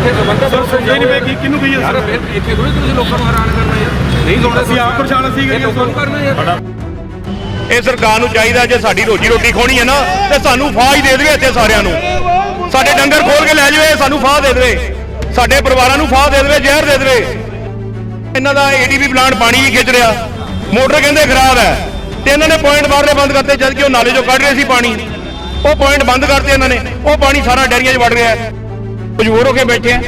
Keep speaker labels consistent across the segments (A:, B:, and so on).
A: ਇੱਥੇ ਤਾਂ ਬੰਦਾ
B: ਸਰ ਸਮਝੇ ਨਹੀਂ ਪਏ ਕਿ ਕਿਹਨੂੰ ਕਹੀਏ
A: ਯਾਰ
B: ਸਰ
A: ਫਿਰ ਇੱਥੇ ਥੋੜੀ ਤੁਸੀਂ ਲੋਕਾਂ ਨੂੰ ਹੈਰਾਨ ਕਰਨਾ ਯਾਰ। ਨਹੀਂ ਸੁਣਦੇ
B: ਅਸੀਂ ਆਪ ਪਰੇਸ਼ਾਨ ਅਸੀਂ
A: ਇਹ ਲੋਕਾਂ ਨੂੰ ਕਰਨਾ ਯਾਰ।
C: ਇਹ ਸਰਕਾਰ ਨੂੰ ਚਾਹੀਦਾ ਜੇ ਸਾਡੀ ਰੋਜੀ ਰੋਟੀ ਖੋਣੀ ਹੈ ਨਾ ਤੇ ਸਾਨੂੰ ਫਾਹ ਹੀ ਦੇ ਦੇਵੇ ਇੱਥੇ ਸਾਰਿਆਂ ਨੂੰ। ਸਾਡੇ ਡੰਗਰ ਖੋਲ ਕੇ ਲੈ ਜਾਵੇ ਸਾਨੂੰ ਫਾਹ ਦੇ ਦੇਵੇ। ਸਾਡੇ ਪਰਿਵਾਰਾਂ ਨੂੰ ਫਾਹ ਦੇ ਦੇਵੇ ਜ਼ਹਿਰ ਦੇ ਦੇਵੇ। ਇਹਨਾਂ ਦਾ ਏਡੀਪੀ ਪਲਾਂਟ ਪਾਣੀ ਹੀ ਖਿੱਚ ਰਿਹਾ। ਮੋਟਰ ਕਹਿੰਦੇ ਖਰਾਬ ਹੈ। ਤੇ ਇਹਨਾਂ ਨੇ ਪੁਆਇੰਟ ਬਾਹਰਲੇ ਬੰਦ ਕਰਤੇ ਜਦ ਕਿ ਉਹ ਨਾਲੇ ਚੋਂ ਕੱਢ ਰਹੇ ਸੀ ਪਾਣੀ। ਉਹ ਪੁਆਇੰਟ ਬੰਦ ਕਰਤੇ ਇਹਨਾਂ ਨੇ। ਉਹ ਪਾਣੀ ਸਾਰਾ ਡੈਰੀਆਂ 'ਚ ਵੜ ਰਿਹਾ ਹੈ। ਮਜਬੂਰ ਹੋ ਕੇ ਬੈਠੇ ਆ।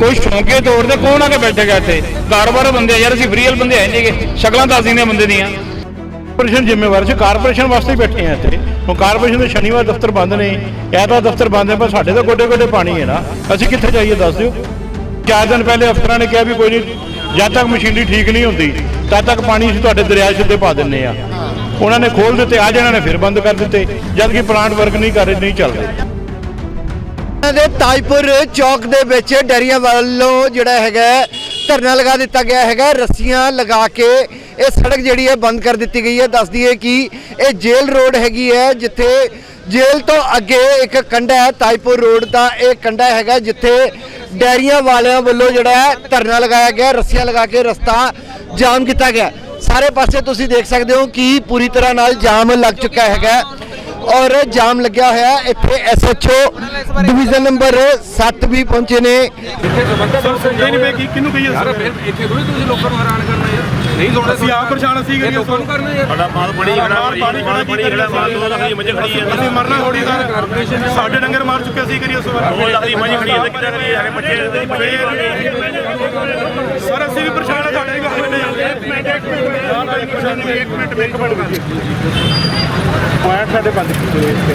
C: ਕੋਈ ਸ਼ੌਂਕੇ ਤੌਰ ਤੇ ਕੌਣ ਆ ਕੇ ਬੈਠੇਗਾ ਇੱਥੇ? ਕਾਰੋਬਾਰ ਬੰਦੇ ਆ ਯਾਰ, ਅਸੀਂ ਫਰੀਅਲ ਬੰਦੇ ਹੈ ਨਹੀਂਗੇ ਸ਼ਕਲਾਂ ਦੱਸ ਦਿੰਦੇ ਆ ਬੰਦੇ ਦੀਆਂ। ਕਾਰਪੋਰੇਸ਼ਨ ਜ਼ਿੰਮੇਵਾਰ ਸੀ, ਕਾਰਪੋਰੇਸ਼ਨ ਵਾਸਤੇ ਹੀ ਬੈਠੇ ਆ ਇੱਥੇ। ਹੁਣ ਕਾਰਪੋਰੇਸ਼ਨ ਦੇ ਸ਼ਨੀਵਾਰ ਦਫ਼ਤਰ ਬੰਦ ਨੇ ਐਤਵਾਰ ਦਫ਼ਤਰ ਬੰਦ ਹੈ, ਪਰ ਸਾਡੇ ਤਾਂ ਗੋਡੇ ਗੋਡੇ ਪਾਣੀ ਹੈ ਨਾ। ਅਸੀਂ ਕਿੱਥੇ ਜਾਈਏ, ਦੱਸ ਦਿਓ। ਚਾਰ ਦਿਨ ਪਹਿਲੇ ਅਫਸਰਾਂ ਨੇ ਕਿਹਾ ਵੀ ਕੋਈ ਨਹੀਂ ਜਦ ਤੱਕ ਮਸ਼ੀਨਰੀ ਠੀਕ ਨਹੀਂ ਹੁੰਦੀ, ਤਦ ਤੱਕ ਪਾਣੀ ਅਸੀਂ ਤੁਹਾਡੇ ਦਰਿਆ 'ਚ ਸਿੱਧੇ ਪਾ ਦਿੰਨੇ ਆ। ਉਹਨਾਂ ਨੇ ਖੋਲ ਦਿੱਤੇ ਅੱਜ ਇਹਨਾਂ ਨੇ, ਫਿਰ ਬੰਦ ਕਰ ਦਿੱਤੇ। ਜਦ ਕਿ ਪਲਾਂਟ ਵਰਕ ਨਹੀਂ ਕਰ ਰਹੇ, ਨਹੀਂ ਚੱਲ ਰਹੇ।
D: ਦੇ ਤਾਜਪੁਰ ਚੌਕ ਦੇ ਵਿੱਚ ਡੈਰੀਆਂ ਵੱਲੋਂ ਜਿਹੜਾ ਹੈਗਾ ਧਰਨਾ ਲਗਾ ਦਿੱਤਾ ਗਿਆ ਹੈਗਾ, ਰੱਸੀਆਂ ਲਗਾ ਕੇ ਇਹ ਸੜਕ ਜਿਹੜੀ ਹੈ ਬੰਦ ਕਰ ਦਿੱਤੀ ਗਈ ਹੈ। ਦੱਸ ਦਈਏ ਕਿ ਇਹ ਜੇਲ ਰੋਡ ਹੈਗੀ ਹੈ, ਜਿੱਥੇ ਜੇਲ ਤੋਂ ਅੱਗੇ ਇੱਕ ਕੰਡਾ ਹੈ ਤਾਜਪੁਰ ਰੋਡ ਦਾ ਇਹ ਕੰਡਾ ਹੈਗਾ, ਜਿੱਥੇ ਡੈਰੀਆਂ ਵਾਲਿਆਂ ਵੱਲੋਂ ਜਿਹੜਾ ਧਰਨਾ ਲਗਾਇਆ ਗਿਆ, ਰੱਸੀਆਂ ਲਗਾ ਕੇ ਰਸਤਾ ਜਾਮ ਕੀਤਾ ਗਿਆ। ਸਾਰੇ ਪਾਸੇ ਤੁਸੀਂ ਦੇਖ ਸਕਦੇ ਹੋ ਕਿ ਪੂਰੀ ਤਰ੍ਹਾਂ ਨਾਲ ਜਾਮ ਲੱਗ ਚੁੱਕਾ ਹੈਗਾ। ਔਰ ਜਾਮ ਲੱਗਿਆ ਹੋਇਆ ਹੈ। ਇੱਥੇ ਐਸਐਚਓ ਡਿਵੀਜ਼ਨ ਨੰਬਰ 7 ਵੀ ਪਹੁੰਚੇ ਨੇ
B: ਨਹੀਂ ਪਏ ਕਿ ਕਿਹਨੂੰ ਕਹੀਏ
A: ਯਾਰ
B: ਸਰ
A: ਫਿਰ ਇੱਥੇ ਥੋੜੀ ਤੁਸੀਂ ਲੋਕਾਂ ਨੂੰ ਹੈਰਾਨ ਕਰਨਾ ਯਾਰ ਨਹੀਂ ਸੁਣਦੇ
B: ਅਸੀਂ ਆਪ ਪਰੇਸ਼ਾਨ ਅਸੀਂ ਕਰੀਏ
A: ਲੋਕਾਂ ਨੂੰ ਕਰਨਾ ਯਾਰ
E: ਸਾਡਾ ਮਾਲ ਬਣੀ ਖੜਾ
B: ਪਾਣੀ ਖੜਾ
E: ਬਣੀ ਖੜਾ ਮਾਲ ਦੋ ਲੱਖ ਦੀ ਮੱਝ ਖੜੀ ਹੈ
B: ਅਸੀਂ ਮਰਨਾ ਥੋੜੀ ਸਰ ਸਾਡੇ ਡੰਗਰ ਮਾਰ ਚੁੱਕੇ ਅਸੀਂ ਕਰੀਏ ਸਰ
E: ਦੋ ਲੱਖ ਦੀ ਮੱਝ ਖੜੀ ਹੈ ਕਿੱਦਾਂ ਕਰੀਏ ਸਾਡੇ ਬੱਚੇ
B: ਸਰ ਅਸੀਂ ਵੀ ਪਰੇਸ਼ਾਨ ਆ ਸਾਡੇ ਵੀ ਆਪਣੇ ਇੱਕ ਮਿੰਟ ਇੱਕ ਮਿੰਟ ਇੱਕ ਮਿੰਟ ਇੱਕ ਮਿੰਟ ਸਾਡੇ ਬੰਦ ਕੀਤੇ ਹੋਏ ਇੱਥੇ।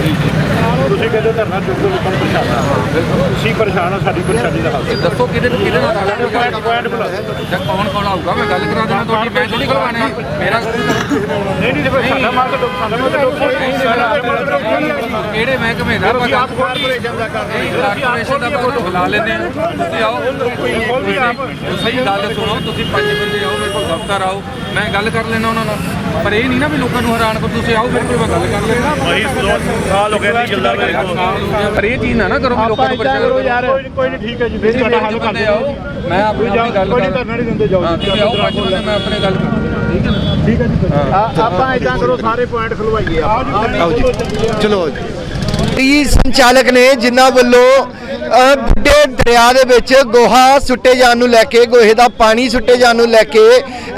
B: ਤੁਸੀਂ ਕਹਿੰਦੇ ਧਰਨਾ ਚੁੱਕ ਕੇ ਲੋਕਾਂ ਨੂੰ ਪਰੇਸ਼ਾਨ ਆ। ਪਰੇਸ਼ਾਨ ਆ ਸਾਡੀ ਪਰੇਸ਼ਾਨੀ ਦਾ ਹੱਲ
A: ਦੱਸੋ ਕਿਹਦੇ ਕਿਹਦੇ ਨਾਲ ਗੱਲ
B: ਪੁਆਇੰਟ ਪੁਆਇੰਟ ਬੁਲਾ
A: ਜਾਂ ਕੌਣ ਕੌਣ ਆਊਗਾ? ਮੈਂ ਗੱਲ ਕਰਾ ਦੇਣਾ ਤੁਹਾਡੀ ਮੈਂ ਥੋੜੀ ਖਲਵਾਣਾ ਮੇਰਾ
B: ਨਹੀਂ ਨਹੀਂ ਦੇਖੋ ਸਾਡਾ ਮਾਲ ਤਾਂ ਸਾਡਾ ਮਾਲ ਤਾਂ ਡੁੱਬ ਸਾਡਾ ਮਾਲ ਤਾਂ ਡੁੱਬ
A: ਕਿਹੜੇ ਮਹਿਕਮੇ ਦਾ ਪਤਾ?
B: ਆਪ ਕਾਰਪੋਰੇਸ਼ਨ ਦਾ ਕਰਦੇ
A: ਨਹੀਂ ਕਾਰਪੋਰੇਸ਼ਨ ਦਾ ਆਪਾਂ ਬੁਲਾ ਲੈਂਦੇ ਆ ਤੁਸੀਂ ਆਓ। ਤੁਸੀਂ ਗੱਲ ਸੁਣੋ ਤੁਸੀਂ ਪੰਜ ਬੰਦੇ ਆਓ ਮੇਰੇ ਕੋਲ ਦਫ਼ਤਰ ਆਓ। ਮੈਂ ਗੱਲ ਕਰ ਲੈਣਾ ਉਹਨਾਂ ਨਾਲ। ਪਰ ਇਹ ਨਹੀਂ ਨਾ ਵੀ ਲੋਕਾਂ ਨੂੰ ਹੈਰਾਨ ਕਰ ਤੁਸੀਂ ਆਓ ਮੇਰੇ ਕੋਲ ਮੈਂ ਗੱਲ ਕਰ ਲੈਣਾ
E: ਭਾਈ ਸਾਲ ਹੋ ਗਏ ਨਹੀਂ ਚੱਲਦਾ ਮੇਰੇ ਕੋਲ।
A: ਪਰ ਇਹ ਚੀਜ਼ ਨਾ ਨਾ ਕਰੋ ਵੀ ਲੋਕਾਂ ਨੂੰ ਪਰੇਸ਼ਾਨ ਕਰੋ
B: ਯਾਰ। ਕੋਈ ਨਹੀਂ ਠੀਕ ਹੈ ਜੀ। ਫਿਰ ਤੁਹਾਡਾ ਹੱਲ ਕਰ
A: ਬੰਦੇ ਆਓ। ਮੈਂ ਆਪਣੀ ਗੱਲ
B: ਕੋਈ ਨਹੀਂ
A: ਕਰ
B: ਧਰਨਾ ਨਹੀਂ ਦਿੰਦੇ ਜਾਓ।
A: ਤੁਸੀਂ ਆਓ ਪੰਜ ਬੰਦੇ ਮੈਂ ਆਪਣੇ ਗੱਲ ਕਰ ਠੀਕ ਹੈ ਨਾ?
B: ਠੀਕ ਹੈ ਜੀ ਆਪਾਂ ਇਦਾਂ ਕਰੋ ਸਾਰੇ ਪੁਆਇੰਟ ਖਲਵਾਈਏ ਆਓ ਜੀ
D: ਚਲੋ ਟੀ ਸੰਚਾਲਕ ਨੇ ਜਿਨ੍ਹਾਂ ਵੱਲੋਂ ਬੁੱਢੇ ਦਰਿਆ ਦੇ ਵਿੱਚ ਗੋਹਾ ਸੁੱਟੇ ਜਾਣ ਨੂੰ ਲੈ ਕੇ, ਗੋਹੇ ਦਾ ਪਾਣੀ ਸੁੱਟੇ ਜਾਣ ਨੂੰ ਲੈ ਕੇ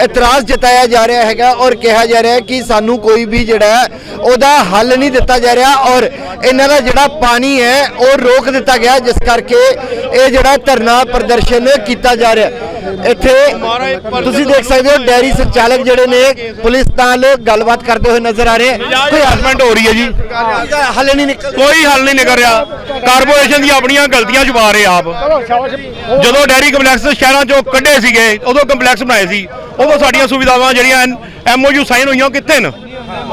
D: ਇਤਰਾਜ਼ ਜਤਾਇਆ ਜਾ ਰਿਹਾ ਹੈਗਾ ਔਰ ਕਿਹਾ ਜਾ ਰਿਹਾ ਹੈ ਕਿ ਸਾਨੂੰ ਕੋਈ ਵੀ ਜਿਹੜਾ ਉਹਦਾ ਹੱਲ ਨਹੀਂ ਦਿੱਤਾ ਜਾ ਰਿਹਾ ਔਰ ਇਹਨਾਂ ਦਾ ਜਿਹੜਾ ਪਾਣੀ ਹੈ, ਉਹ ਰੋਕ ਦਿੱਤਾ ਗਿਆ, ਜਿਸ ਕਰਕੇ ਇਹ ਜਿਹੜਾ ਧਰਨਾ ਪ੍ਰਦਰਸ਼ਨ ਕੀਤਾ ਜਾ ਰਿਹਾ। ਇੱਥੇ ਤੁਸੀਂ ਦੇਖ ਸਕਦੇ ਹੋ ਡੈਰੀ ਸੰਚਾਲਕ ਜਿਹੜੇ ਨੇ, ਪੁਲਿਸ ਨਾਲ ਗੱਲਬਾਤ ਕਰਦੇ ਹੋਏ ਨਜ਼ਰ ਆ ਰਹੇ। ਕੋਈ
C: ਹਸਬੈਂਡ ਹੋ ਰਹੀ ਹੈ ਜੀ?
D: ਹੱਲ ਨਹੀਂ ਨਿਕਲ
C: ਕੋਈ ਹੱਲ ਨਹੀਂ ਨਿਕਲ ਰਿਹਾ। ਕਾਰਪੋਰੇਸ਼ਨ ਦੀਆਂ ਆਪਣੀਆਂ ਗਲਤੀਆਂ ਛੁਪਾ ਰਹੇ ਆਪ। ਜਦੋਂ ਡੈਰੀ ਕੰਪਲੈਕਸ ਸ਼ਹਿਰਾਂ ਚੋਂ ਕੱਢੇ ਸੀਗੇ, ਉਦੋਂ ਕੰਪਲੈਕਸ ਬਣਾਏ ਸੀ। ਉਦੋਂ ਸਾਡੀਆਂ ਸੁਵਿਧਾਵਾਂ ਜਿਹੜੀਆਂ ਐਮਓਯੂ ਸਾਈਨ ਹੋਈਆਂ ਕਿੱਥੇ ਨੇ?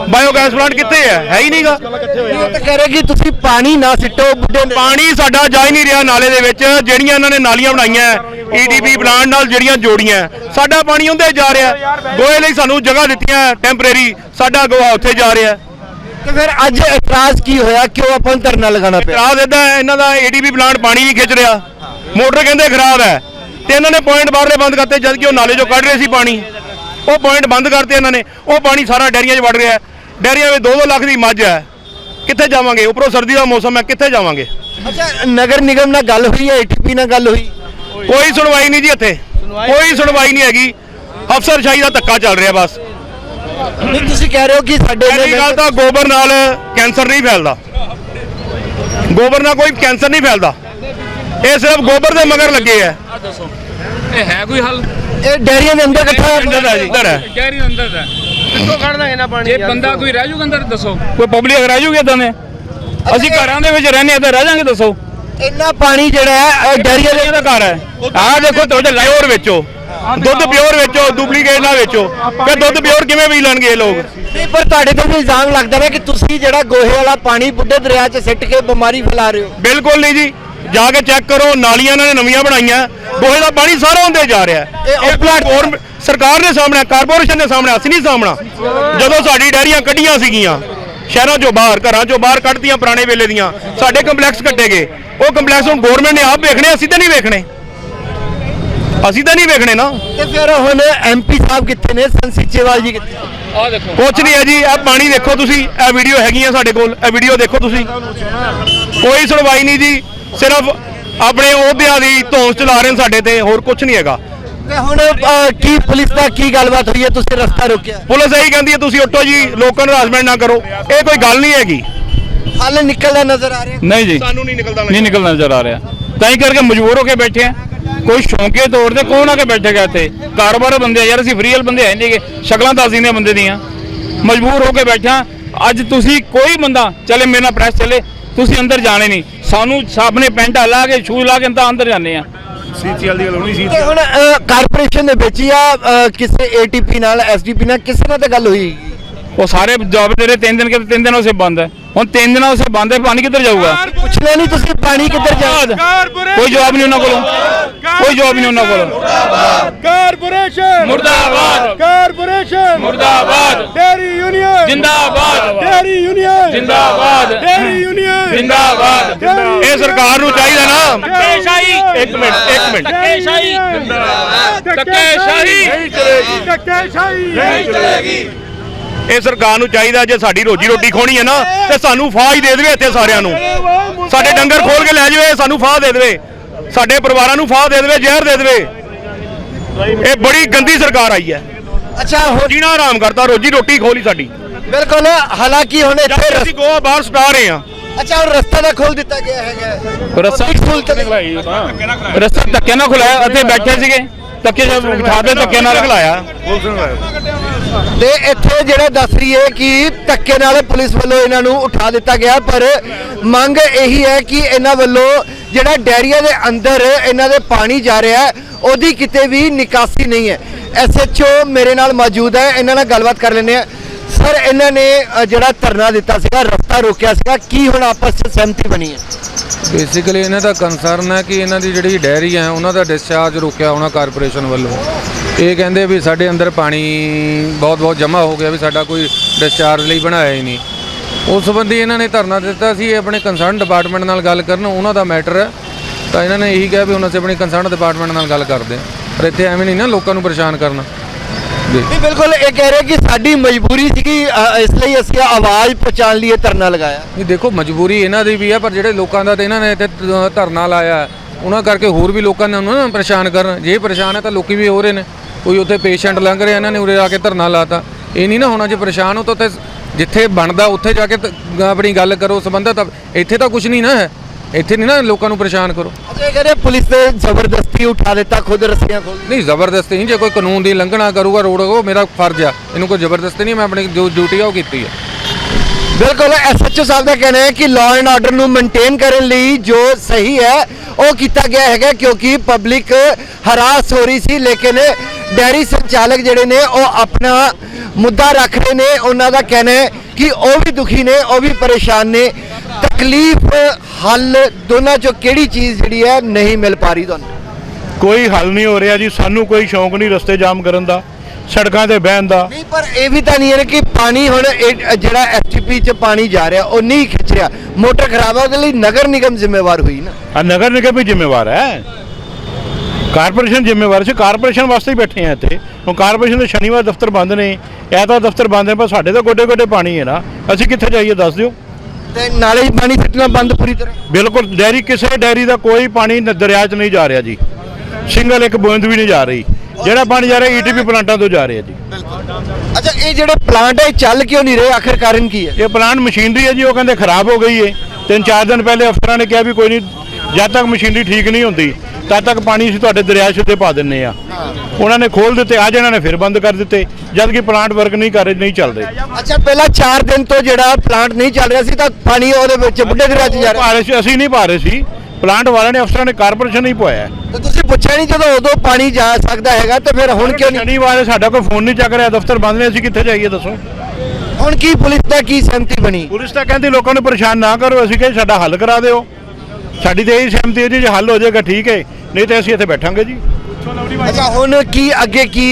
C: ਬਾਇਓਗੈਸ ਪਲਾਂਟ ਕਿੱਥੇ ਹੈ? ਹੈ ਹੀ ਨਹੀਂਗਾ
D: ਇਹ ਤਾਂ ਕਹਿ ਰਹੇ ਕਿ ਤੁਸੀਂ ਪਾਣੀ ਨਾ ਸਿੱਟੋ ਬੁੱਢੇ ਨੇ।
C: ਪਾਣੀ ਸਾਡਾ ਜਾ ਹੀ ਨਹੀਂ ਰਿਹਾ ਨਾਲੇ ਦੇ ਵਿੱਚ ਜਿਹੜੀਆਂ ਇਹਨਾਂ ਨੇ ਨਾਲੀਆਂ ਬਣਾਈਆਂ ਈਡੀਪੀ ਪਲਾਂਟ ਨਾਲ ਜਿਹੜੀਆਂ ਜੋੜੀਆਂ ਸਾਡਾ ਪਾਣੀ ਉਹਦੇ ਜਾ ਰਿਹਾ ਗੋਏ ਲਈ ਸਾਨੂੰ ਜਗ੍ਹਾ ਦਿੱਤੀਆਂ ਟੈਂਪਰੇਰੀ ਸਾਡਾ ਗੋਹਾ ਉੱਥੇ ਜਾ ਰਿਹਾ
D: ਤੇ ਫਿਰ ਅੱਜ ਇਤਰਾਜ਼ ਕੀ ਹੋਇਆ? ਕਿਉਂ ਆਪਾਂ ਨੂੰ ਧਰਨਾ ਲਗਾਉਣਾ ਪਿਆ?
C: ਇਤਰਾਜ਼ ਇਦਾਂ ਇਹਨਾਂ ਦਾ ਏਡੀਪੀ ਪਲਾਂਟ ਪਾਣੀ ਨਹੀਂ ਖਿੱਚ ਰਿਹਾ। ਮੋਟਰ ਕਹਿੰਦੇ ਖਰਾਬ ਹੈ। ਤੇ ਇਹਨਾਂ ਨੇ ਪੁਆਇੰਟ ਬਾਹਰਲੇ ਬੰਦ ਕਰਤੇ ਜਦ ਕਿ ਉਹ ਨਾਲੇ ਚੋਂ ਕੱਢ ਰਹੇ ਸੀ ਪਾਣੀ। ਉਹ ਪੁਆਇੰਟ ਬੰਦ ਕਰਤੇ ਇਹਨਾਂ ਨੇ। ਉਹ ਪਾਣੀ ਸਾਰਾ ਡੈਰੀਆਂ 'ਚ ਵੜ ਰਿਹਾ। ਡੈਰੀਆਂ ਵਿੱਚ 2-2 ਲੱਖ ਦੀ ਮੱਝ ਹੈ। ਕਿੱਥੇ ਜਾਵਾਂਗੇ? ਉੱਪਰੋਂ ਸਰਦੀ ਦਾ ਮੌਸਮ ਹੈ ਕਿੱਥੇ ਜਾਵਾਂਗੇ?
D: ਅੱਛਾ ਨਗਰ ਨਿਗਮ ਨਾਲ ਗੱਲ ਹੋਈ ਹੈ ਏਟੀਪੀ ਨਾਲ ਗੱਲ ਹੋਈ?
C: ਕੋਈ ਸੁਣਵਾਈ ਨਹੀਂ ਜੀ ਇੱਥੇ। ਕੋਈ ਸੁਣਵਾਈ ਨਹੀਂ ਹੈਗੀ। ਅਫਸਰਸ਼ਾਹੀ ਦਾ ਧੱਕਾ ਚੱਲ ਰਿਹਾ ਬਸ।
D: ਨਹੀਂ ਤੁਸੀਂ ਕਹਿ ਰਹੇ ਹੋ ਕਿ ਸਾਡੇ
C: ਪਹਿਲੀ ਗੱਲ ਤਾਂ ਗੋਬਰ ਨਾਲ ਕੈਂਸਰ ਨਹੀਂ ਫੈਲਦਾ। ਗੋਬਰ ਨਾਲ ਕੋਈ ਕੈਂਸਰ ਨਹੀਂ ਫੈਲਦਾ। ਇਹ ਸਿਰਫ ਗੋਬਰ ਦੇ ਮਗਰ ਲੱਗੇ ਆ
A: ਇਹ ਹੈ ਕੋਈ ਹੱਲ?
D: ਇਹ ਡੈਰੀਆਂ ਦੇ ਅੰਦਰ ਇਕੱਠਾ
C: ਅੰਦਰ ਹੈ ਜੀ ਅੰਦਰ ਹੈ।
A: ਅੰਦਰ ਦਾ ਕਿੱਥੋਂ ਕੱਢਦਾ ਇਹਨਾਂ ਪਾਣੀ ਜੇ ਬੰਦਾ ਕੋਈ ਰਹਿ ਜੂਗਾ ਅੰਦਰ ਦੱਸੋ।
C: ਕੋਈ ਪਬਲਿਕ ਰਹਿ ਜੂਗੀ ਇਦਾਂ ਦੇ? ਅਸੀਂ ਘਰਾਂ ਦੇ ਵਿੱਚ ਰਹਿੰਦੇ ਆ ਤੇ ਰਹਿ ਜਾਾਂਗੇ ਦੱਸੋ।
D: ਇੰਨਾ ਪਾਣੀ ਜਿਹੜਾ ਹੈ ਇਹ ਡੈਰੀਆਂ ਦੇ
C: ਇਹਦਾ ਘਰ ਹੈ। ਆਹ ਦੇਖੋ ਤੁਹਾਡੇ ਲਾਇਓਰ ਵਿੱਚੋ। ਦੁੱਧ ਪਿਓਰ ਵੇਚੋ ਡੁਪਲੀਕੇਟ ਨਾ ਵੇਚੋ। ਕਿ ਦੁੱਧ ਪਿਓਰ ਕਿਵੇਂ ਪੀ ਲੈਣਗੇ ਇਹ ਲੋਕ?
D: ਨਹੀਂ ਪਰ ਤੁਹਾਡੇ ਤੇ ਵੀ ਇਲਜ਼ਾਮ ਲੱਗਦਾ ਹੈ ਕਿ ਤੁਸੀਂ ਜਿਹੜਾ ਗੋਹੇ ਵਾਲਾ ਪਾਣੀ ਬੁੱਢੇ ਦਰਿਆ 'ਚ ਸਿੱਟ ਕੇ ਬਿਮਾਰੀ ਫੈਲਾ ਰਹੇ ਹੋ।
C: ਬਿਲਕੁਲ ਨਹੀਂ ਜੀ। ਜਾ ਕੇ ਚੈੱਕ ਕਰੋ ਨਾਲੀਆਂ ਇਹਨਾਂ ਨੇ ਨਵੀਆਂ ਬਣਾਈਆਂ। ਗੋਹੇ ਦਾ ਪਾਣੀ ਸਾਰਾ ਹੁੰਦੇ ਜਾ ਰਿਹਾ।
D: ਇਹ
C: ਸਰਕਾਰ ਦੇ ਸਾਹਮਣੇ ਕਾਰਪੋਰੇਸ਼ਨ ਦੇ ਸਾਹਮਣੇ ਅਸੀਂ ਨਹੀਂ ਸਾਹਮਣਾ। ਜਦੋਂ ਸਾਡੀ ਡੈਰੀਆਂ ਕੱਢੀਆਂ ਸੀਗੀਆਂ ਸ਼ਹਿਰਾਂ ਚੋਂ ਬਾਹਰ ਘਰਾਂ ਚੋਂ ਬਾਹਰ ਕੱਢਤੀਆਂ ਪੁਰਾਣੇ ਵੇਲੇ ਦੀਆਂ ਸਾਡੇ ਕੰਪਲੈਕਸ ਕੱਟੇ ਗਏ। ਉਹ ਕੰਪਲੈਕਸ ਹੁਣ ਗਵਰਨਮੈਂਟ ਨੇ ਆਪ ਵੇਖਣੇ ਅਸੀਂ ਤਾਂ ਨਹੀਂ ਵੇਖਣੇ। ਅਸੀਂ ਤਾਂ ਨਹੀਂ ਵੇਖਣੇ ਨਾ।
D: ਤੇ ਫਿਰ ਹੁਣ ਐਮਪੀ ਸਾਹਿਬ ਕਿੱਥੇ ਨੇ? ਸੰਸੀਚੇਵਾਲ ਜੀ ਕਿੱਥੇ?
A: ਆਹ ਦੇਖੋ।
C: ਕੁਛ ਨਹੀਂ ਹੈ ਜੀ ਇਹ ਪਾਣੀ ਦੇਖੋ ਤੁਸੀਂ ਇਹ ਵੀਡੀਓ ਹੈਗੀਆਂ ਸਾਡੇ ਕੋਲ ਇਹ ਵੀਡੀਓ ਦੇਖੋ ਤੁਸੀਂ। ਕੋਈ ਸੁਣਵਾਈ ਨਹੀਂ ਜੀ ਸਿਰਫ ਆਪਣੇ ਅਹੁਦਿਆਂ ਦੀ ਧੌਂਸ ਚਲਾ ਰਹੇ ਨੇ ਸਾਡੇ ਤੇ ਹੋਰ ਕੁਝ ਨਹੀਂ ਹੈਗਾ।
D: ਤੇ ਹੁਣ ਅਹ, ਕੀ ਪੁਲਿਸ ਦਾ ਕੀ ਗੱਲਬਾਤ ਹੋਈ ਹੈ? ਤੁਸੀਂ ਰਸਤਾ ਰੋਕਿਆ।
C: ਪੁਲਿਸ ਇਹੀ ਕਹਿੰਦੀ ਹੈ ਤੁਸੀਂ ਉੱਠੋ ਜੀ ਲੋਕਾਂ ਨੂੰ ਹਰਾਸਮੈਂਟ ਨਾ ਕਰੋ। ਇਹ ਕੋਈ ਗੱਲ ਨਹੀਂ ਹੈਗੀ।
D: ਹੱਲ ਨਿਕਲਦਾ ਨਜ਼ਰ ਆ ਰਿਹਾ।
F: ਨਹੀਂ ਜੀ।
C: ਸਾਨੂੰ ਨਹੀਂ ਨਿਕਲਦਾ
F: ਨਹੀਂ ਨਿਕਲਣਾ ਨਜ਼ਰ ਆ ਰਿਹਾ। ਤਾਂ ਹੀ ਕਰਕੇ ਮਜਬੂਰ ਹੋ ਕੇ ਬੈਠੇ ਆ। ਕੋਈ ਸ਼ੌਂਕੇ ਤੌਰ ਤੇ ਕੌਣ ਆ ਕੇ ਬੈਠੇਗਾ ਇੱਥੇ? ਕਾਰੋਬਾਰ ਬੰਦੇ ਆ ਯਾਰ ਅਸੀਂ ਫ੍ਰੀ ਵਾਲ ਬੰਦੇ ਹੈ ਨਹੀਂਗੇ। ਸ਼ਕਲਾਂ ਦੱਸ ਦਿੰਦੇ ਆ ਬੰਦੇ ਦੀਆਂ। ਮਜਬੂਰ ਹੋ ਕੇ ਬੈਠਾ। ਅੱਜ ਤੁਸੀਂ ਕੋਈ ਬੰਦਾ ਚਲੇ ਮੇਰੇ ਨਾਲ ਪ੍ਰੈਸ ਚੱਲੇ ਤੁਸੀਂ ਅੰਦਰ ਜਾਣੇ ਨਹੀਂ। ਸਾਨੂੰ ਸਭ ਨੇ ਪੈਂਟਾ ਲਾ ਕੇ ਸ਼ੂਜ਼ ਲਾ ਕੇ ਤਾਂ ਅੰਦਰ ਜਾਂਦੇ ਆ।
E: ਸੀਚੀਐਲ ਦੀ ਗੱਲ ਹੋਣੀ ਸੀ
D: ਤੇ ਹੁਣ ਕਾਰਪੋਰੇਸ਼ਨ ਦੇ ਵਿੱਚ ਜਾਂ ਅਹ, ਕਿਸੇ ਏਟੀਪੀ ਨਾਲ ਐਸਡੀਪੀ ਨਾਲ ਕਿਸੇ ਨਾਲ ਤਾਂ ਗੱਲ ਹੋਈ?
F: ਉਹ ਸਾਰੇ ਜੌਬ ਤੇਰੇ ਤਿੰਨ ਦਿਨ ਕੇ ਤਿੰਨ ਦਿਨ ਉਸੇ ਬੰਦ ਹੈ। ਹੁਣ ਤਿੰਨ ਦਿਨਾਂ ਉਸੇ ਬੰਦ ਹੈ ਪਾਣੀ ਕਿੱਧਰ ਜਾਊਗਾ?
D: ਪੁੱਛਣਾ ਨਹੀਂ ਤੁਸੀਂ ਪਾਣੀ ਕਿੱਧਰ ਜਾ
F: ਕੋਈ ਜਵਾਬ ਨਹੀਂ ਉਹਨਾਂ ਕੋਲੋਂ। ਕੋਈ ਜਵਾਬ ਨਹੀਂ ਉਹਨਾਂ ਕੋਲੋਂ।
B: ਕਾਰਪੋਰੇਸ਼ਨ।
F: ਮੁਰਦਾਬਾਦ।
B: ਕਾਰਪੋਰੇਸ਼ਨ।
F: ਮੁਰਦਾਬਾਦ।
B: Dairy union.
F: ਜਿੰਦਾਬਾਦ।
B: Dairy union.
F: ਜਿੰਦਾਬਾਦ।
B: Dairy union.
F: ਜਿੰਦਾਬਾਦ।
C: ਇਹ ਸਰਕਾਰ ਨੂੰ ਚਾਹੀਦਾ ਨਾ।
F: ਧੱਕੇਸ਼ਾਹੀ।
C: ਇੱਕ ਮਿੰਟ ਇੱਕ ਮਿੰਟ।
F: ਧੱਕੇਸ਼ਾਹੀ। ਧੱਕੇਸ਼ਾਹੀ।
B: ਨਹੀਂ ਚਲੇਗੀ ਧੱਕੇਸ਼ਾਹੀ। ਨਹੀਂ ਚਲੇਗੀ
C: ਇਹ ਸਰਕਾਰ ਨੂੰ ਚਾਹੀਦਾ ਜੇ ਸਾਡੀ ਰੋਜੀ ਰੋਟੀ ਖੋਣੀ ਹੈ ਨਾ ਤੇ ਸਾਨੂੰ ਫਾਹ ਹੀ ਦੇ ਦੇਵੇ ਇੱਥੇ ਸਾਰਿਆਂ ਨੂੰ। ਸਾਡੇ ਡੰਗਰ ਖੋਲ ਕੇ ਲੈ ਜਾਵੇ ਸਾਨੂੰ ਫਾਹ ਦੇ ਦੇਵੇ। ਸਾਡੇ ਪਰਿਵਾਰਾਂ ਨੂੰ ਫਾਹ ਦੇ ਦੇਵੇ ਜ਼ਹਿਰ ਦੇ ਦੇਵੇ। ਇਹ ਬੜੀ ਗੰਦੀ ਸਰਕਾਰ ਆਈ ਹੈ।
D: ਅੱਛਾ ਹੁਣ
C: ਜੀਣਾ ਆਰਾਮ ਕਰਤਾ ਰੋਜੀ ਰੋਟੀ ਖੋਲੀ ਸਾਡੀ।
D: ਬਿਲਕੁਲ ਹਾਲਾਂਕਿ ਹੁਣ ਇੱਥੇ
C: ਅਸੀਂ ਗੋਆ ਬਾਹਰ ਸਟਾ ਰਹੇ ਹਾਂ
D: ਅੱਛਾ ਹੁਣ ਰਸਤਾ ਤਾਂ ਖੋਲ ਦਿੱਤਾ ਗਿਆ ਹੈਗਾ।
F: ਰਸਤਾ
D: Public ਸਹੂਲਤ ਲਈ।
F: ਰਸਤਾ ਧੱਕੇ ਨਾਲ ਖੁਲਾਇਆ ਇੱਥੇ ਬੈਠੇ ਸੀਗੇ। ਧੱਕੇ ਨਾਲ ਬਿਠਾ ਦੇ ਧੱਕੇ ਨਾਲ
C: ਲਾਇਆ
D: ਤੇ ਇੱਥੇ ਜਿਹੜਾ ਦੱਸ ਰਹੀ ਹੈ ਕਿ ਧੱਕੇ ਨਾਲ ਪੁਲਿਸ ਵੱਲੋਂ ਇਹਨਾਂ ਨੂੰ ਉਠਾ ਦਿੱਤਾ ਗਿਆ ਪਰ ਮੰਗ ਇਹੀ ਹੈ ਕਿ ਇਹਨਾਂ ਵੱਲੋਂ ਜਿਹੜਾ ਡੈਰੀਆ ਦੇ ਅੰਦਰ ਇਹਨਾਂ ਦੇ ਪਾਣੀ ਜਾ ਰਿਹਾ ਹੈ ਉਹਦੀ ਕਿਤੇ ਵੀ ਨਿਕਾਸੀ ਨਹੀਂ ਹੈ। ਐਸਐਚਓ ਮੇਰੇ ਨਾਲ ਮੌਜੂਦ ਹੈ ਇਹਨਾਂ ਨਾਲ ਗੱਲਬਾਤ ਕਰ ਲੈਂਦੇ ਆ ਸਰ ਇਹਨਾਂ ਨੇ ਜਿਹੜਾ ਧਰਨਾ ਦਿੱਤਾ ਸੀਗਾ ਰਸਤਾ ਰੋਕਿਆ ਸੀਗਾ, ਕੀ ਹੁਣ ਆਪਸ ਵਿੱਚ ਸਹਿਮਤੀ ਬਣੀ ਹੈ?
A: ਬੇਸਿਕਲੀ ਇਹਨਾਂ ਦਾ ਕੰਸਰਨ ਹੈ ਕਿ ਇਹਨਾਂ ਦੀ ਜਿਹੜੀ ਡੈਰੀ ਹੈ, ਉਹਨਾਂ ਦਾ ਡਿਸਚਾਰਜ ਰੁਕਿਆ ਹੋਣਾ ਕਾਰਪੋਰੇਸ਼ਨ ਵੱਲੋਂ। ਇਹ ਕਹਿੰਦੇ ਵੀ ਸਾਡੇ ਅੰਦਰ ਪਾਣੀ ਬਹੁਤ ਬਹੁਤ ਜਮ੍ਹਾਂ ਹੋ ਗਿਆ ਵੀ ਸਾਡਾ ਕੋਈ ਡਿਸਚਾਰਜ ਲਈ ਬਣਾਇਆ ਹੀ ਨਹੀਂ। ਉਸ ਸੰਬੰਧੀ ਇਹਨਾਂ ਨੇ ਧਰਨਾ ਦਿੱਤਾ ਸੀ, ਇਹ ਆਪਣੇ ਕੰਸਰਨ ਡਿਪਾਰਟਮੈਂਟ ਨਾਲ ਗੱਲ ਕਰਨ, ਉਹਨਾਂ ਦਾ ਮੈਟਰ ਹੈ। ਤਾਂ ਇਹਨਾਂ ਨੇ ਇਹੀ ਕਿਹਾ ਵੀ ਹੁਣ ਅਸੀਂ ਆਪਣੀ ਕੰਸਰਨ ਡਿਪਾਰਟਮੈਂਟ ਨਾਲ ਗੱਲ ਕਰਦੇ ਹਾਂ। ਪਰ ਇੱਥੇ ਐਵੇਂ ਨਹੀਂ ਨਾ ਲੋਕਾਂ ਨੂੰ ਪਰੇਸ਼ਾਨ ਕਰਨਾ।
D: ਨਹੀਂ ਬਿਲਕੁਲ ਇਹ ਕਹਿ ਰਹੇ ਕਿ ਸਾਡੀ ਮਜਬੂਰੀ ਸੀਗੀ ਅ, ਇਸ ਲਈ ਅਸੀਂ ਆਵਾਜ਼ ਪਹੁੰਚਾਉਣ ਲਈ ਇਹ ਧਰਨਾ ਲਗਾਇਆ।
A: ਨਹੀਂ ਦੇਖੋ ਮਜਬੂਰੀ ਇਹਨਾਂ ਦੀ ਵੀ ਹੈ ਪਰ ਜਿਹੜੇ ਲੋਕਾਂ ਦਾ ਤੇ ਇਹਨਾਂ ਨੇ ਇੱਥੇ ਧ- ਧਰਨਾ ਲਾਇਆ ਹੈ, ਉਹਨਾਂ ਕਰਕੇ ਹੋਰ ਵੀ ਲੋਕਾਂ ਨੇ ਉਹਨੂੰ ਨਾ ਪਰੇਸ਼ਾਨ ਕਰਨ। ਜੇ ਪਰੇਸ਼ਾਨ ਹੈ ਤਾਂ ਲੋਕੀ ਵੀ ਹੋ ਰਹੇ ਨੇ। ਕੋਈ ਉੱਥੇ ਪੇਸ਼ੈਂਟ ਲੰਘ ਰਿਹਾ ਇਹਨਾਂ ਨੇ ਉਰੇ ਆ ਕੇ ਧਰਨਾ ਲਾਤਾ। ਇਹ ਨਹੀਂ ਨਾ ਹੋਣਾ ਜੇ ਪਰੇਸ਼ਾਨ ਹੋ ਤਾਂ ਉੱਥੇ ਜਿੱਥੇ ਬਣਦਾ ਉੱਥੇ ਜਾ ਕੇ ਤ- ਆਪਣੀ ਗੱਲ ਕਰੋ ਸੰਬੰਧਤ ਇੱਥੇ ਤਾਂ ਕੁਝ ਨਹੀਂ ਨਾ ਹੈ। ਇੱਥੇ ਨਹੀਂ ਨਾ ਲੋਕਾਂ ਨੂੰ ਪਰੇਸ਼ਾਨ ਕਰੋ।
D: ਇਹ ਕਹਿੰਦੇ ਪੁਲਿਸ ਨੇ ਜ਼ਬਰਦਸਤੀ ਉਠਾ ਦਿੱਤਾ ਖੁਦ ਰੱਸੀਆਂ ਖੋਲ
A: ਨਹੀਂ ਜ਼ਬਰਦਸਤੀ ਨਹੀਂ ਜੇ ਕੋਈ ਕਾਨੂੰਨ ਦੀ ਲੰਘਣਾ ਕਰੂਗਾ ਰੋਡ ਉਹ ਮੇਰਾ ਫਰਜ਼ ਆ। ਇਹਨੂੰ ਕੋਈ ਜ਼ਬਰਦਸਤੀ ਨਹੀਂ ਮੈਂ ਆਪਣੀ ਜੋ ਡਿਊਟੀ ਆ ਉਹ ਕੀਤੀ ਹੈ
D: ਬਿਲਕੁਲ ਐਸਐਚਓ ਸਾਹਿਬ ਦਾ ਕਹਿਣਾ ਹੈ ਕਿ ਲਾਅ ਐਂਡ ਆਰਡਰ ਨੂੰ ਮੇਨਟੇਨ ਕਰਨ ਲਈ ਜੋ ਸਹੀ ਹੈ ਉਹ ਕੀਤਾ ਗਿਆ ਹੈਗਾ ਕਿਉਂਕਿ ਪਬਲਿਕ ਹਰਾਸ ਹੋ ਰਹੀ ਸੀ ਲੇਕਿਨ ਡੈਰੀ ਸੰਚਾਲਕ ਜਿਹੜੇ ਨੇ ਉਹ ਆਪਣਾ ਮੁੱਦਾ ਰੱਖ ਰਹੇ ਨੇ। ਉਹਨਾਂ ਦਾ ਕਹਿਣਾ ਹੈ ਕਿ ਉਹ ਵੀ ਦੁਖੀ ਨੇ ਉਹ ਵੀ ਪਰੇਸ਼ਾਨ ਨੇ। ਤਕਲੀਫ ਹੱਲ ਦੋਨਾਂ ਚੋਂ ਕਿਹੜੀ ਚੀਜ਼ ਜਿਹੜੀ ਹੈ ਨਹੀਂ ਮਿਲ ਪਾ ਰਹੀ ਤੁਹਾਨੂੰ?
B: ਕੋਈ ਹੱਲ ਨਹੀਂ ਹੋ ਰਿਹਾ ਜੀ ਸਾਨੂੰ ਕੋਈ ਸ਼ੌਂਕ ਨਹੀਂ ਰਸਤੇ ਜਾਮ ਕਰਨ ਦਾ ਸੜਕਾਂ ਤੇ ਬਹਿਣ ਦਾ।
D: ਨਹੀਂ ਪਰ ਇਹ ਵੀ ਤਾਂ ਨਹੀਂ ਹੈ ਕਿ ਪਾਣੀ ਹੁਣ ਇਹ ਜਿਹੜਾ ਐਸਟੀਪੀ ਚ ਪਾਣੀ ਜਾ ਰਿਹਾ ਉਹ ਨਹੀਂ ਖਿੱਚ ਰਿਹਾ। ਮੋਟਰ ਖਰਾਬ ਹੈ ਉਹਦੇ ਲਈ ਨਗਰ ਨਿਗਮ ਜ਼ਿੰਮੇਵਾਰ ਹੋਈ ਨਾ।
B: ਆ ਨਗਰ ਨਿਗਮ ਵੀ ਜ਼ਿੰਮੇਵਾਰ ਹੈ। ਕਾਰਪੋਰੇਸ਼ਨ ਜ਼ਿੰਮੇਵਾਰ ਸੀ ਕਾਰਪੋਰੇਸ਼ਨ ਵਾਸਤੇ ਹੀ ਬੈਠੇ ਆ ਇੱਥੇ। ਹੁਣ ਕਾਰਪੋਰੇਸ਼ਨ ਦੇ ਸ਼ਨੀਵਾਰ ਦਫ਼ਤਰ ਬੰਦ ਨੇ ਐਤਵਾਰ ਦਫ਼ਤਰ ਬੰਦ ਨੇ ਪਰ ਸਾਡੇ ਤਾਂ ਗੋਡੇ ਗੋਡੇ ਪਾਣੀ ਹੈ ਨਾ। ਅਸੀਂ ਕਿੱਥੇ ਜਾਈਏ ਦੱਸ ਦਿਓ।
D: ਤੇ ਨਾਲੇ ਹੀ ਪਾਣੀ ਛੱਡਣਾ ਬੰਦ ਪੂਰੀ ਤਰ੍ਹਾਂ।
B: ਬਿਲਕੁਲ ਡੈਰੀ ਕਿਸੇ ਡੈਰੀ ਦਾ ਕੋਈ ਪਾਣੀ ਨ- ਦਰਿਆ 'ਚ ਨਹੀਂ ਜਾ ਰਿਹਾ ਜੀ। ਸਿੰਗਲ ਇੱਕ ਬੂੰਦ ਵੀ ਨਹੀਂ ਜਾ ਰਹੀ। ਜਿਹੜਾ ਪਾਣੀ ਜਾ ਰਿਹਾ ਈਟੀਪੀ ਪਲਾਂਟਾਂ ਤੋਂ ਜਾ ਰਿਹਾ ਜੀ।
D: ਅੱਛਾ ਇਹ ਜਿਹੜੇ ਪਲਾਂਟ ਹੈ ਇਹ ਚੱਲ ਕਿਉਂ ਨਹੀਂ ਰਹੇ? ਆਖਿਰ ਕਾਰਨ ਕੀ ਹੈ?
B: ਇਹ ਪਲਾਂਟ ਮਸ਼ੀਨਰੀ ਹੈ ਜੀ ਉਹ ਕਹਿੰਦੇ ਖਰਾਬ ਹੋ ਗਈ ਹੈ ਤਿੰਨ ਚਾਰ ਦਿਨ ਪਹਿਲੇ ਅਫਸਰਾਂ ਨੇ ਕਿਹਾ ਵੀ ਕੋਈ ਨਹੀਂ ਜਦ ਤੱਕ ਮਸ਼ੀਨਰੀ ਠੀਕ ਨਹੀਂ ਹੁੰਦੀ ਤਦ ਤੱਕ ਪਾਣੀ ਅਸੀਂ ਤੁਹਾਡੇ ਦਰਿਆ ਉੱਤੇ ਪਾ ਦਿੰਨੇ ਆ। ਉਹਨਾਂ ਨੇ ਖੋਲ ਦਿੱਤੇ ਅੱਜ ਇਹਨਾਂ ਨੇ ਫਿਰ ਬੰਦ ਕਰ ਦਿੱਤੇ ਜਦ ਕਿ ਪਲਾਂਟ ਵਰਕ ਨਹੀਂ ਕਰ ਰਹੇ ਨਹੀਂ ਚੱਲ ਰਹੇ।
D: ਅੱਛਾ ਪਹਿਲਾਂ 4 ਦਿਨ ਤੋਂ ਜਿਹੜਾ ਪਲਾਂਟ ਨਹੀਂ ਚੱਲ ਰਿਹਾ ਸੀ ਤਾਂ ਪਾਣੀ ਉਹਦੇ ਵਿੱਚ ਬੁੱਢੇ ਦਰਿਆ 'ਚ ਜਾ ਰਿਹਾ
B: ਸੀ ਅਸੀਂ ਨਹੀਂ ਪਾ ਰਹੇ ਸੀ। ਪਲਾਂਟ ਵਾਲਿਆਂ ਨੇ ਅਫਸਰਾਂ ਨੇ ਕਾਰਪੋਰੇਸ਼ਨ ਨਹੀਂ ਪਵਾਇਆ।
D: ਤਾਂ ਤੁਸੀਂ ਪੁੱਛਿਆ ਨਹੀਂ ਜਦੋਂ ਉਦੋਂ ਪਾਣੀ ਜਾ ਸਕਦਾ ਹੈਗਾ ਤੇ ਫਿਰ ਹੁਣ ਕਿਉਂ ਨਹੀਂ?
B: ਸ਼ਨੀਵਾਰ ਸਾਡਾ ਕੋਈ ਫੋਨ ਨਹੀਂ ਚੱਕ ਰਿਹਾ ਦਫ਼ਤਰ ਬੰਦ ਨੇ ਅਸੀਂ ਕਿੱਥੇ ਜਾਈਏ ਦੱਸੋ?
D: ਹੁਣ ਕੀ ਪੁਲਿਸ ਦਾ ਕੀ ਸਹਿਮਤੀ ਬਣੀ?
B: ਪੁਲਿਸ ਤਾਂ ਕਹਿੰਦੀ ਲੋਕਾਂ ਨੂੰ ਪਰੇਸ਼ਾਨ ਨਾ ਕਰੋ ਅਸੀਂ ਕਹੇ ਸਾਡਾ ਹੱਲ ਕਰਾ ਦਿਓ। ਸਾਡੀ ਤੇ ਇਹੀ ਸਹਿਮਤੀ ਹੈ ਜੀ ਜੇ ਹੱਲ ਹੋ ਜਾਏਗਾ ਠੀਕ ਹੈ। ਨਹੀਂ ਤੇ ਅਸੀਂ ਇੱਥੇ ਬੈਠਾਂਗੇ ਜੀ।
D: ਅੱਛਾ ਹੁਣ ਕੀ ਅੱਗੇ ਕੀ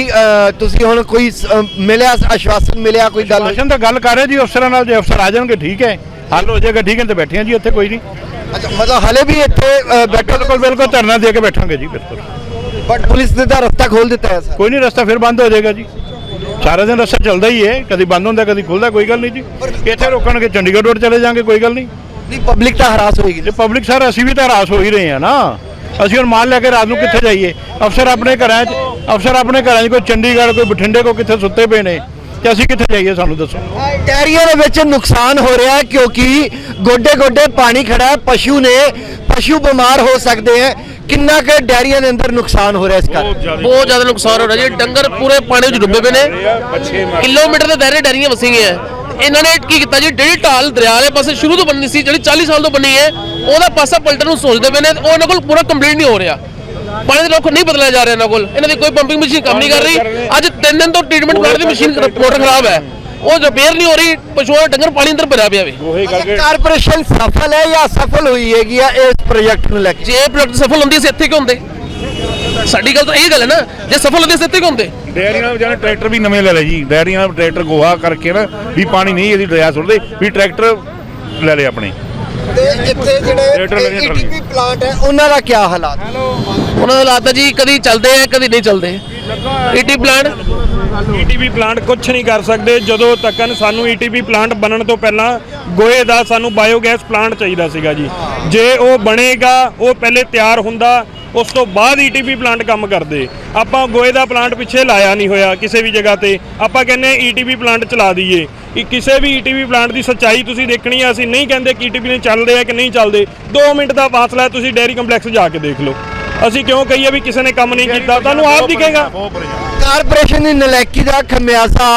D: ਤੁਸੀਂ ਹੁਣ ਕੋਈ ਮਿਲਿਆ ਆਸ਼ਵਾਸਨ ਮਿਲਿਆ ਕੋਈ ਗੱਲ?
E: ਰਾਸ਼ਨ ਤਾਂ ਗੱਲ ਕਰ ਰਹੇ ਜੀ ਅਫਸਰਾਂ ਨਾਲ ਜੇ ਅਫਸਰ ਆ ਜਾਣਗੇ ਠੀਕ ਹੈ। ਹੱਲ ਹੋ ਜਾਏਗਾ ਠੀਕ ਹੈ ਤੇ ਬੈਠੇ ਹਾਂ ਜੀ ਇੱਥੇ ਕੋਈ ਨਹੀਂ।
D: ਅੱਛਾ ਮਤਲਬ ਹਲੇ ਵੀ ਇੱਥੇ ਬੈਠੋ
E: ਬਿਲਕੁਲ ਬਿਲਕੁਲ ਧਰਨਾ ਦੇ ਕੇ ਬੈਠਾਂਗੇ ਜੀ ਬਿਲਕੁਲ।
D: ਬਟ ਪੁਲਿਸ ਨੇ ਤਾਂ ਰਸਤਾ ਖੋਲ ਦਿੱਤਾ ਹੈ ਸਰ।
E: ਕੋਈ ਨਹੀਂ ਰਸਤਾ ਫਿਰ ਬੰਦ ਹੋ ਜਾਏਗਾ ਜੀ। ਸਾਰਾ ਦਿਨ ਰਸਤਾ ਚੱਲਦਾ ਹੀ ਹੈ ਕਦੀ ਬੰਦ ਹੁੰਦਾ ਕਦੀ ਖੁੱਲਦਾ ਕੋਈ ਗੱਲ ਨਹੀਂ ਜੀ। ਇੱਥੇ ਰੋਕਣਗੇ ਚੰਡੀਗੜ੍ਹ ਰੋਡ ਚਲੇ ਜਾਾਂਗੇ ਕੋਈ ਗੱਲ ਨਹੀਂ।
D: ਨਹੀਂ ਪਬਲਿਕ ਤਾਂ ਹਰਾਸ ਹੋਏਗੀ।
E: ਜੇ ਪਬਲਿਕ ਸਰ ਅਸੀਂ ਵੀ ਤਾਂ ਹਰਾਸ ਹੋ ਹੀ ਰਹੇ ਹਾਂ ਨਾ। ਅਸੀਂ ਹੁਣ ਮਾਲ ਲੈ ਕੇ ਰਾਤ ਨੂੰ ਕਿੱਥੇ ਜਾਈਏ? ਅਫਸਰ ਆਪਣੇ ਘਰਾਂ 'ਚ ਅਫਸਰ ਆਪਣੇ ਘਰਾਂ 'ਚ ਕੋਈ ਚੰਡੀਗੜ੍ਹ ਕੋਈ ਬਠਿੰਡੇ ਕੋ ਕਿੱਥੇ ਸੁੱਤੇ ਪਏ ਨੇ ਤੇ ਅਸੀਂ ਕਿੱਥੇ ਜਾਈਏ ਸਾਨੂੰ ਦੱਸੋ?
D: ਡੈਰੀਆਂ ਦੇ ਵਿੱਚ ਨੁਕਸਾਨ ਹੋ ਰਿਹਾ ਹੈ ਕਿਉਂਕਿ ਗੋਡੇ ਗੋਡੇ ਪਾਣੀ ਖੜਾ ਹੈ ਪਸ਼ੂ ਨੇ ਪਸ਼ੂ ਬਿਮਾਰ ਹੋ ਸਕਦੇ ਹੈ। ਕਿੰਨਾ ਕੁ ਡੈਰੀਆਂ ਦੇ ਅੰਦਰ ਨੁਕਸਾਨ ਹੋ ਰਿਹਾ ਇਸ ਕਾਰਨ?
G: ਬਹੁਤ ਜ਼ਿਆਦਾ। ਨੁਕਸਾਨ ਹੋ ਰਿਹਾ ਜੀ। ਡੰਗਰ ਪੂਰੇ ਪਾਣੀ ਵਿੱਚ ਡੁੱਬੇ ਪਏ ਨੇ। ਕਿਲੋਮੀਟਰ ਦੇ ਦਾਇਰੇ ਡੈਰੀਆਂ ਵਸੀਆਂ ਹੈ ਇਹਨਾਂ ਨੇ ਕੀ ਕੀਤਾ ਜੀ? ਜਿਹੜੀ ਢਾਲ ਦਰਿਆ ਵਾਲੇ ਪਾਸੇ ਸ਼ੁਰੂ ਤੋਂ ਬਣਨੀ ਸੀ ਜਿਹੜੀ 40 ਸਾਲ ਤੋਂ ਬਣੀ ਹੈ। ਉਹਦਾ ਪਾਸਾ ਪਲਟਣ ਨੂੰ ਸੋਚਦੇ ਪਏ ਨੇ ਤੇ ਉਹ ਇਹਨਾਂ ਕੋਲ ਪੂਰਾ ਕੰਪਲੀਟ ਨਹੀਂ ਹੋ ਰਿਹਾ। ਪਾਣੀ ਦੇ ਰੁੱਖ ਨਹੀਂ ਬਦਲਿਆ ਜਾ ਰਿਹਾ ਇਹਨਾਂ ਕੋਲ। ਇਹਨਾਂ ਦੀ ਕੋਈ ਪੰਪਿੰਗ ਮਸ਼ੀਨ ਕੰਮ ਨਹੀਂ ਕਰ ਰਹੀ। ਅੱਜ ਤਿੰਨ ਦਿਨ ਤੋਂ ਟ੍ਰੀਟਮੈਂਟ ਪਲਾਂਟ ਦੀ ਮਸ਼ੀਨ ਮੋਟਰ ਖਰਾਬ ਹੈ। ਉਹ ਰਿਪੇਅਰ ਨਹੀਂ ਹੋ ਰਹੀ ਪਸ਼ੂਆਂ ਦਾ ਡੰਗਰ ਪਾਣੀ ਅੰਦਰ ਭਰਿਆ ਪਿਆ ਵੇ।
D: ਕਾਰਪੋਰੇਸ਼ਨ ਸਫਲ ਹੈ ਜਾਂ ਅਸਫਲ ਹੋਈ ਹੈਗੀ ਆ ਇਸ ਪ੍ਰੋਜੈਕਟ ਨੂੰ ਲੈ ਕੇ?
G: ਜੇ ਇਹ ਪ੍ਰੋਜੈਕਟ ਸਫਲ ਹੁੰਦੀ ਸੀ ਇੱਥੇ ਕਿਉਂ ਹੁੰਦੇ? ਸਾਡੀ ਗੱਲ ਤਾਂ ਇਹ ਗੱਲ ਹੈ ਨਾ ਜੇ ਸਫਲ ਹੁੰਦੀ ਸੀ ਇੱਥੇ ਕਿਉਂ ਹੁੰਦੇ?
E: ਡੈਰੀਆਂ ਨਾਲ ਜਾਨੇ ਟਰੈਕਟਰ ਵੀ ਨਵੇਂ ਲੈ ਲੈ ਜੀ। ਡੈਰੀਆਂ ਨਾਲ ਟਰੈਕਟਰ ਗੋਹਾ ਕਰਕੇ ਨਾ ਵੀ ਪਾਣੀ ਨਹੀਂ ਇਹਦੀ ਦਰਿਆ ਸੁੱਟਦੇ ਵੀ ਟਰੈਕਟਰ ਲੈ ਲੈ ਆਪਣੇ।
D: ਤੇ ਇੱਥੇ ਜਿਹੜੇ ਈਟੀਪੀ ਪਲਾਂਟ ਹੈ ਉਹਨਾਂ ਦਾ ਕੀ ਹਾਲਾਤ?
G: ਉਹਨਾਂ ਦਾ ਹਾਲਾਤ ਹੈ ਜੀ ਕਦੀ ਚੱਲਦੇ ਆ ਕਦੀ ਨਹੀਂ ਚੱਲਦੇ। ਈਟੀ ਪਲਾਂਟ
H: ਈਟੀਪੀ ਪਲਾਂਟ ਕੁਝ ਨਹੀਂ ਕਰ ਸਕਦੇ। ਜਦੋਂ ਤੱਕਨ ਸਾਨੂੰ ਈਟੀਪੀ ਪਲਾਂਟ ਬਣਨ ਤੋਂ ਪਹਿਲਾਂ ਗੋਏ ਦਾ ਸਾਨੂੰ ਬਾਇਓਗੈਸ ਪਲਾਂਟ ਚਾਹੀਦਾ ਸੀਗਾ ਜੀ। ਜੇ ਉਹ ਬਣੇਗਾ ਉਹ ਪਹਿਲੇ ਤਿਆਰ ਹੁੰਦਾ ਉਸ ਤੋਂ ਬਾਅਦ ਈਟੀਪੀ ਪਲਾਂਟ ਕੰਮ ਕਰਦੇ। ਆਪਾਂ ਗੋਏ ਦਾ ਪਲਾਂਟ ਪਿੱਛੇ ਲਾਇਆ ਨਹੀਂ ਹੋਇਆ ਕਿਸੇ ਵੀ ਜਗ੍ਹਾ ਤੇ। ਆਪਾਂ ਕਹਿੰਦੇ ਈਟੀਪੀ ਪਲਾਂਟ ਚਲਾ ਦਈਏ। ਕਿ ਕਿਸੇ ਵੀ ਈਟੀਪੀ ਪਲਾਂਟ ਦੀ ਸੱਚਾਈ ਤੁਸੀਂ ਦੇਖਣੀ ਆ ਅਸੀਂ ਨਹੀਂ ਕਹਿੰਦੇ ਕਿ ਈਟੀਪੀ ਨੇ ਚੱਲਦੇ ਆ ਕਿ ਨਹੀਂ ਚੱਲਦੇ। 2 ਮਿੰਟ ਦਾ ਫਾਸਲਾ ਹੈ ਤੁਸੀਂ ਡੈਰੀ ਕੰਪਲੈਕਸ ਜਾ ਕੇ ਦੇਖ ਲਓ। ਅਸੀਂ ਕਿਉਂ ਕਹੀਏ ਵੀ ਕਿਸੇ ਨੇ ਕੰਮ ਨਹੀਂ ਕੀਤਾ? ਤੁਹਾਨੂੰ ਆਪ ਦਿਖੇਗਾ।
D: ਕਾਰਪੋਰੇਸ਼ਨ ਦੀ ਨਲਾਇਕੀ ਦਾ ਖਮਿਆਜ਼ਾ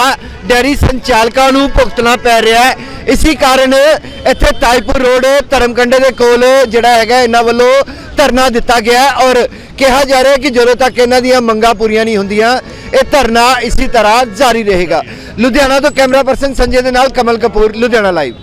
D: ਡੈਰੀ ਸੰਚਾਲਕਾਂ ਨੂੰ ਭੁਗਤਣਾ ਪੈ ਰਿਹਾ ਹੈ। ਇਸੇ ਕਾਰਨ ਇੱਥੇ ਤਾਜਪੁਰ ਰੋਡ, ਧਰਮਕੰਡੇ ਦੇ ਕੋਲ ਜਿਹੜਾ ਹੈਗਾ, ਇਹਨਾਂ ਵੱਲੋਂ ਧਰਨਾ ਦਿੱਤਾ ਗਿਆ ਔਰ ਕਿਹਾ ਜਾ ਰਿਹਾ ਕਿ ਜਦੋਂ ਤੱਕ ਇਹਨਾਂ ਦੀਆਂ ਮੰਗਾਂ ਪੂਰੀਆਂ ਨਹੀਂ ਹੁੰਦੀਆਂ, ਇਹ ਧਰਨਾ ਇਸੇ ਤਰ੍ਹਾਂ ਜਾਰੀ ਰਹੇਗਾ। ਲੁਧਿਆਣਾ ਤੋਂ ਕੈਮਰਾ ਪਰਸਨ ਸੰਜੇ ਦੇ ਨਾਲ ਕਮਲ ਕਪੂਰ, ਲੁਧਿਆਣਾ ਲਾਈਵ।